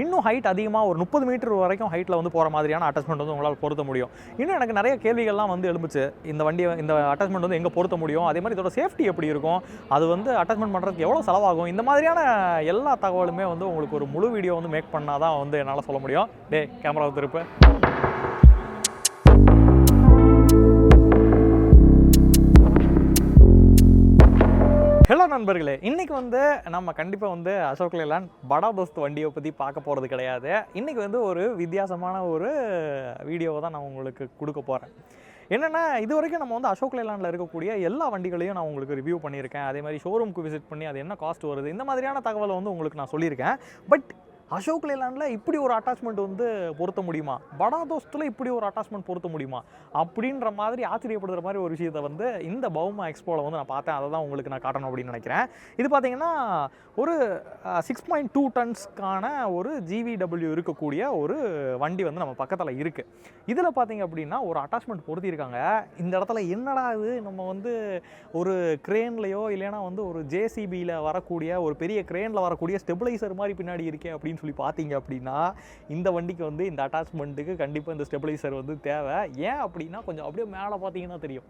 இன்னும் ஹைட் அதிகமாக ஒரு முப்பது மீட்டர் வரைக்கும் ஹைட்டில் வந்து போகிற மாதிரியான அட்டாச்மெண்ட் வந்து உங்களால் பொருத்த முடியும். இன்னும் எனக்கு நிறைய கேள்விகள்லாம் வந்து எழுந்துச்சு. இந்த வண்டியை இந்த அட்டாச்மெண்ட் வந்து எங்கே பொருத்த முடியும்? அதே மாதிரி இதோட சேஃப்டி எப்படி இருக்கும்? அது வந்து அட்டாச்மெண்ட் பண்ணுறதுக்கு எவ்வளோ செலவாகும்? இந்த மாதிரியான எல்லா தகவலுமே வந்து உங்களுக்கு ஒரு முழு வீடியோ வந்து மேக் பண்ணால் தான் வந்து என்னால் சொல்ல முடியும். டே கேமரா திருப்பு. நண்பர்களே இன்றைக்கி வந்து நம்ம கண்டிப்பாக வந்து அசோக் லேலாண்ட் படா தோஸ்த் வண்டியை பற்றி பார்க்க போகிறது கிடையாது. இன்றைக்கி வந்து ஒரு வித்தியாசமான ஒரு வீடியோவை தான் நான் உங்களுக்கு கொடுக்க போகிறேன் என்னென்னா இது வரைக்கும் நம்ம வந்து அசோக் லேலாண்டில் இருக்கக்கூடிய எல்லா வண்டிகளையும் நான் உங்களுக்கு ரிவ்யூ பண்ணியிருக்கேன். அதே மாதிரி ஷோரூமுக்கு விசிட் பண்ணி அது என்ன காஸ்ட் வருது இந்த மாதிரியான தகவலை வந்து உங்களுக்கு நான் சொல்லியிருக்கேன். பட் அசோக் லேலாண்டில் இப்படி ஒரு அட்டாச்மெண்ட் வந்து பொருத்த முடியுமா? படா தோஸ்தில் இப்படி ஒரு அட்டாச்மெண்ட் பொருத்த முடியுமா? அப்படின்ற மாதிரி ஆச்சரியப்படுற மாதிரி ஒரு விஷயத்தை வந்து இந்த பவுமா எக்ஸ்போவில் வந்து நான் பார்த்தேன். அதை தான் உங்களுக்கு நான் காட்டணும் அப்படின்னு நினைக்கிறேன். இது பார்த்தீங்கன்னா ஒரு சிக்ஸ் பாயிண்ட் டூ டன்ஸ்க்கான ஒரு ஜிவிடபிள்யூ இருக்கக்கூடிய ஒரு வண்டி வந்து நம்ம பக்கத்தில் இருக்குது இதில் பார்த்தீங்க அப்படின்னா ஒரு அட்டாச்மெண்ட் பொருத்தியிருக்காங்க. இந்த இடத்துல என்னடா இது? நம்ம வந்து ஒரு கிரேன்லையோ இல்லைன்னா வந்து ஒரு ஜேசிபியில் வரக்கூடிய ஒரு பெரிய கிரேனில் வரக்கூடிய ஸ்டெபிளைசர் மாதிரி பின்னாடி இருக்கே அப்படின்னு சொல்லி பார்த்தீங்க அப்படின்னா இந்த வண்டிக்கு வந்து இந்த அட்டாச்மெண்ட்டுக்கு கண்டிப்பாக இந்த ஸ்டெபிளைசர் வந்து தேவை. ஏன் அப்படின்னா கொஞ்சம் அப்படியே மேலே பார்த்தீங்கன்னா தெரியும்.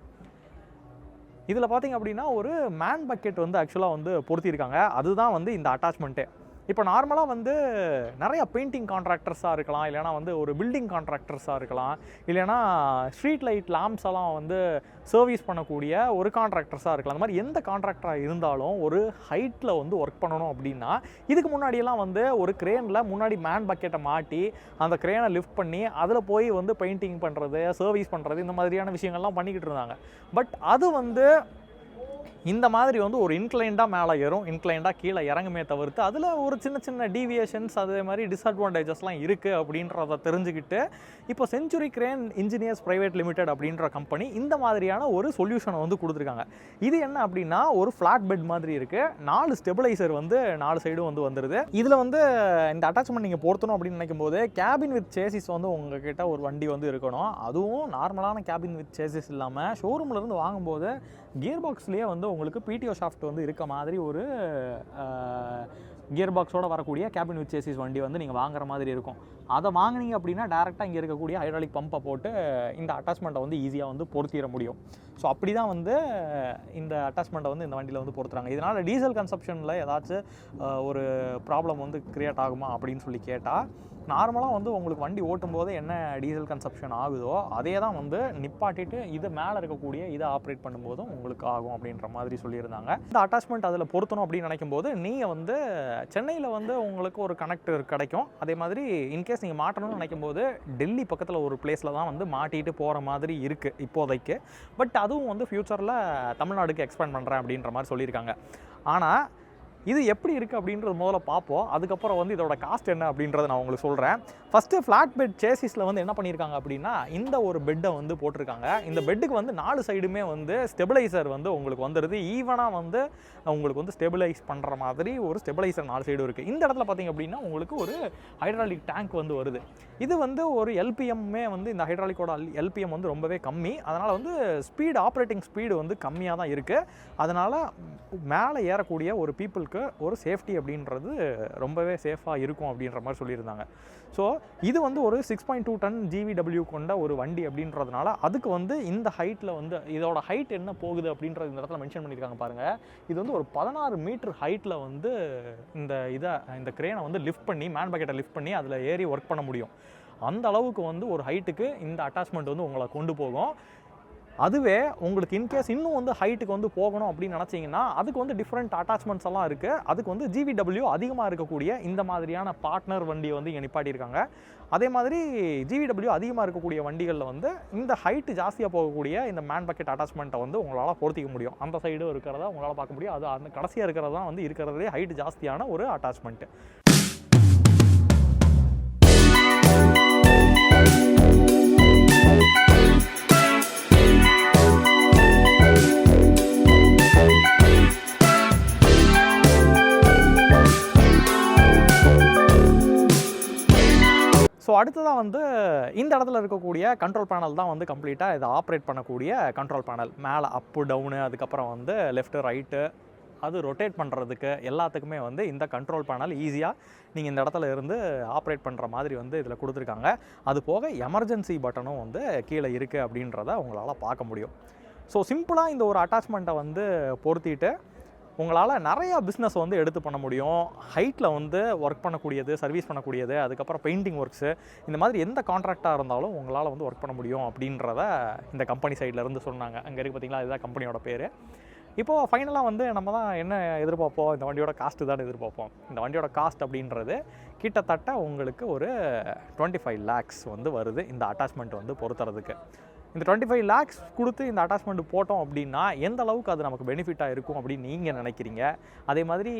இதில் பார்த்தீங்க அப்படின்னா ஒரு மேன் பக்கெட் வந்து ஆக்சுவலாக வந்து பொருத்தியிருக்காங்க. அதுதான் வந்து இந்த அட்டாச்மெண்ட்டே இப்போ நார்மலாக வந்து நிறைய பெயிண்டிங் கான்ட்ராக்டர்ஸாக இருக்கலாம் இல்லைனா வந்து ஒரு பில்டிங் கான்ட்ராக்டர்ஸாக இருக்கலாம் இல்லைனா ஸ்ட்ரீட் லைட் லேம்ப்ஸ் எல்லாம் வந்து சர்வீஸ் பண்ணக்கூடிய ஒரு கான்ட்ராக்டர்ஸாக இருக்கலாம். அந்த மாதிரி எந்த கான்ட்ராக்டராக இருந்தாலும் ஒரு ஹைட்டில் வந்து ஒர்க் பண்ணணும் அப்படின்னா இதுக்கு முன்னாடியெல்லாம் வந்து ஒரு க்ரேனில் முன்னாடி மேன் பக்கெட்டை மாட்டி அந்த க்ரேனை லிஃப்ட் பண்ணி அதில் போய் வந்து பெயிண்டிங் பண்ணுறது சர்வீஸ் பண்ணுறது இந்த மாதிரியான விஷயங்கள்லாம் பண்ணிக்கிட்டு இருந்தாங்க. பட் அது வந்து இந்த மாதிரி வந்து ஒரு இன்க்ளைண்டாக மேலே ஏறும் இன்க்ளைண்டாக கீழே இறங்குமே தவிர்த்து அதில் ஒரு சின்ன சின்ன டீவியேஷன்ஸ் அதே மாதிரி டிஸ்அட்வான்டேஜஸ்லாம் இருக்குது அப்படின்றத தெரிஞ்சுக்கிட்டு இப்போ century crane engineers private limited அப்படின்ற கம்பெனி இந்த மாதிரியான ஒரு சொல்யூஷனை வந்து கொடுத்துருக்காங்க. இது என்ன அப்படின்னா ஒரு ஃப்ளாட் பெட் மாதிரி இருக்குது நாலு ஸ்டெபிளைசர் வந்து நாலு சைடும் வந்து வந்துடுது இதில் வந்து இந்த அட்டாச்மெண்ட் நீங்கள் பொருத்தணும் அப்படின்னு நினைக்கும் போது கேபின் வித் சேசிஸ் வந்து உங்ககிட்ட ஒரு வண்டி வந்து இருக்கணும். அதுவும் நார்மலான கேபின் வித் சேசிஸ் இல்லாமல் ஷோரூம்லேருந்து வாங்கும்போது கியர் பாக்ஸ்லேயே வந்து உங்களுக்கு பிடிஓ ஷாஃப்ட் வந்து இருக்க மாதிரி ஒரு கியர் பாக்ஸோட வரக்கூடிய கேபின் வித் சேசிஸ் வண்டி வந்து நீங்கள் வாங்குற மாதிரி இருக்கும். அதை வாங்குனீங்க அப்படின்னா டேரெக்டாக இங்கே இருக்கக்கூடிய ஹைட்ராலிக் பம்பை போட்டு இந்த அட்டாச்மெண்ட்டை வந்து ஈஸியாக வந்து பொருத்திட முடியும். ஸோ அப்படி தான் வந்து இந்த அட்டாச்மெண்ட்டை வந்து இந்த வண்டியில் வந்து பொருத்துறாங்க. இதனால் டீசல் கன்சப்ஷனில் ஏதாச்சும் ஒரு ப்ராப்ளம் வந்து க்ரியேட் ஆகுமா அப்படின்னு சொல்லி கேட்டால் நார்மலாக வந்து உங்களுக்கு வண்டி ஓட்டும் போது என்ன டீசல் கன்சப்ஷன் ஆகுதோ அதே தான் வந்து நிப்பாட்டிட்டு இது மேலே இருக்கக்கூடிய இதை ஆப்ரேட் பண்ணும்போதும் உங்களுக்கு ஆகும் அப்படின்ற மாதிரி சொல்லியிருந்தாங்க. இந்த அட்டாச்மெண்ட் அதில் பொருத்தணும் அப்படின்னு நினைக்கும் போது நீங்கள் வந்து சென்னையில் வந்து உங்களுக்கு ஒரு கனெக்டர் கிடைக்கும். அதே மாதிரி இன்கேஸ் நீங்கள் மாட்டணும்னு நினைக்கும் போது டெல்லி பக்கத்தில் ஒரு பிளேஸில் தான் வந்து மாட்டிட்டு போகிற மாதிரி இருக்குது இப்போதைக்கு. பட் அதுவும் வந்து ஃப்யூச்சரில் தமிழ்நாடுக்கு எக்ஸ்பேண்ட் பண்ணுறேன் அப்படின்ற மாதிரி சொல்லியிருக்காங்க. ஆனால் இது எப்படி இருக்குது அப்படின்றது முதல்ல பார்ப்போம். அதுக்கப்புறம் வந்து இதோட காஸ்ட் என்ன அப்படின்றத நான் உங்களுக்கு சொல்கிறேன் ஃபஸ்ட்டு ஃப்ளாட் பெட் சேசிஸில் வந்து என்ன பண்ணியிருக்காங்க அப்படின்னா இந்த ஒரு பெட்டை வந்து போட்டிருக்காங்க. இந்த பெட்டுக்கு வந்து நாலு சைடுமே வந்து ஸ்டெபிளைசர் வந்து உங்களுக்கு வந்துடுது ஈவனாக வந்து உங்களுக்கு வந்து ஸ்டெபிளைஸ் பண்ணுற மாதிரி ஒரு ஸ்டெபிளைசர் நாலு சைடு இருக்குது இந்த இடத்துல பார்த்தீங்க அப்படின்னா உங்களுக்கு ஒரு ஹைட்ராலிக் டேங்க் வந்து வருது. இது வந்து ஒரு எல்பிஎம்மே வந்து இந்த ஹைட்ராலிக்கோட எல்பிஎம் வந்து ரொம்பவே கம்மி. அதனால் வந்து ஸ்பீடு ஆப்ரேட்டிங் ஸ்பீடு வந்து கம்மியாக தான் இருக்குது அதனால் மேலே ஏறக்கூடிய ஒரு பீப்புளுக்கு ஒரு சேஃப்டி அப்படின்றது ரொம்பவே சேஃபாக இருக்கும் அப்படின்ற மாதிரி சொல்லியிருந்தாங்க. ஸோ இது வந்து ஒரு six point two ton GVW கொண்ட ஒரு வண்டி அப்படின்றதுனால அதுக்கு வந்து இந்த ஹைட்டில் வந்து இதோட ஹைட் என்ன போகுது அப்படின்றது இந்த இடத்துல மென்ஷன் பண்ணியிருக்காங்க பாருங்கள் இது வந்து ஒரு பதினாறு மீட்டர் ஹைட்டில் வந்து இந்த இதை இந்த கிரேனை வந்து லிஃப்ட் பண்ணி மேன் பக்கெட்டை லிஃப்ட் பண்ணி அதில் ஏறி ஒர்க் பண்ண முடியும். அந்த அளவுக்கு வந்து ஒரு ஹைட்டுக்கு இந்த அட்டாச்மெண்ட் வந்து உங்களை கொண்டு போகும். அதுவே உங்களுக்கு இன்கேஸ் இன்னும் வந்து ஹைட்டுக்கு வந்து போகணும் அப்படின்னு நினச்சிங்கன்னா அதுக்கு வந்து டிஃப்ரெண்ட் அட்டாச்மெண்ட்ஸ் எல்லாம் இருக்குது அதுக்கு வந்து ஜிவிடபிள்யூ அதிகமாக இருக்கக்கூடிய இந்த மாதிரியான பார்ட்னர் வண்டியை வந்து இங்கே நிப்பாட்டியிருக்காங்க. அதே மாதிரி ஜிவிடபிள்யூ அதிகமாக இருக்கக்கூடிய வண்டிகளில் வந்து இந்த ஹைட்டு ஜாஸ்தியாக போகக்கூடிய இந்த மேன் பக்கெட் அட்டாச்மெண்ட்டை வந்து உங்களால் பொருத்திக்க முடியும். அந்த சைடு இருக்கிறத உங்களால் பார்க்க முடியும். அது அந்த கடைசியாக இருக்கிறது தான் வந்து இருக்கிறதே ஹைட் ஜாஸ்தியான ஒரு அட்டாச்மெண்ட்டு அடுத்ததாக வந்து இந்த இடத்துல இருக்கக்கூடிய கண்ட்ரோல் பேனல் தான் வந்து கம்ப்ளீட்டாக இதை ஆப்ரேட் பண்ணக்கூடிய கண்ட்ரோல் பேனல் மேலே அப்பு டவுனு அதுக்கப்புறம் வந்து லெஃப்ட்டு ரைட்டு அது ரொட்டேட் பண்ணுறதுக்கு எல்லாத்துக்குமே வந்து இந்த கண்ட்ரோல் பேனல் ஈஸியாக நீங்கள் இந்த இடத்துல இருந்து ஆப்ரேட் பண்ணுற மாதிரி வந்து இதில் கொடுத்துருக்காங்க. அது போக எமர்ஜென்சி பட்டனும் வந்து கீழே இருக்குது அப்படின்றத உங்களால் பார்க்க முடியும். ஸோ சிம்பிளாக இந்த ஒரு அட்டாச்மெண்ட்டை வந்து பொருத்திட்டு உங்களால் நிறையா பிஸ்னஸ் வந்து எடுத்து பண்ண முடியும். ஹைட்டில் வந்து ஒர்க் பண்ணக்கூடியது சர்வீஸ் பண்ணக்கூடியது அதுக்கப்புறம் பெயிண்டிங் ஒர்க்ஸு இந்த மாதிரி எந்த கான்ட்ராக்டாக இருந்தாலும் உங்களால் வந்து ஒர்க் பண்ண முடியும் அப்படின்றத இந்த கம்பெனி சைடில் இருந்து சொன்னாங்க. அங்கே இருக்குது பார்த்தீங்களா இதுதான் கம்பெனியோட பேர். இப்போது ஃபைனலாக வந்து நம்ம தான் என்ன எதிர்பார்ப்போம்? இந்த வண்டியோட காஸ்ட்டு தான் எதிர்பார்ப்போம். இந்த வண்டியோட காஸ்ட் அப்படின்றது கிட்டத்தட்ட உங்களுக்கு ஒரு டுவெண்ட்டி ஃபைவ் லேக்ஸ் வந்து வருது இந்த அட்டாச்மெண்ட் வந்து பொறுத்துறதுக்கு. இந்த டுவெண்ட்டி ஃபைவ் லேக்ஸ் கொடுத்து இந்த அட்டாச்மெண்ட் போட்டோம் அப்படின்னா எந்த அளவுக்கு அது நமக்கு பெனிஃபிட்டாக இருக்கும் அப்படின்னு நீங்கள் நினைக்கிறீங்க? அதே மாதிரி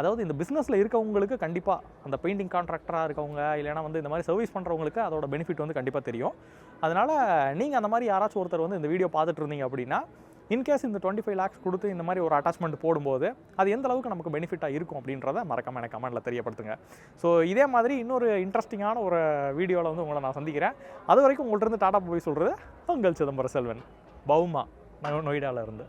அதாவது இந்த பிஸ்னஸில் இருக்கவங்களுக்கு கண்டிப்பாக அந்த பெயிண்டிங் கான்ட்ராக்டராக இருக்கவங்க இல்லைனா வந்து இந்த மாதிரி சர்வீஸ் பண்ணுறவங்களுக்கு அதோட பெனிஃபிட் வந்து கண்டிப்பாக தெரியும். அதனால் நீங்கள் அந்த மாதிரி யாராச்சும் ஒருத்தர் வந்து இந்த வீடியோ பார்த்துட்டு இருந்தீங்க அப்படின்னா இன்கேஸ் இந்த டுவெண்ட்டி ஃபைவ் லேக்ஸ் கொடுத்து இந்த மாதிரி ஒரு அட்டாச்மெண்ட் போடும்போது அது எந்த அளவுக்கு நமக்கு பெனிஃபிட்டாக இருக்கும் அப்படின்றத மறக்காம எனக்கு கமெண்ட்டில் தெரியப்படுத்துங்க. ஸோ இதே மாதிரி இன்னொரு இன்ட்ரெஸ்டிங்கான ஒரு வீடியோவில் வந்து உங்களை நான் சந்திக்கிறேன். அது வரைக்கும் உங்கள்கிட்ட இருந்து டாடா போய் சொல்கிறது உங்கள் சிதம்பர செல்வன். பவுமா நொய்டாவில் இருந்து.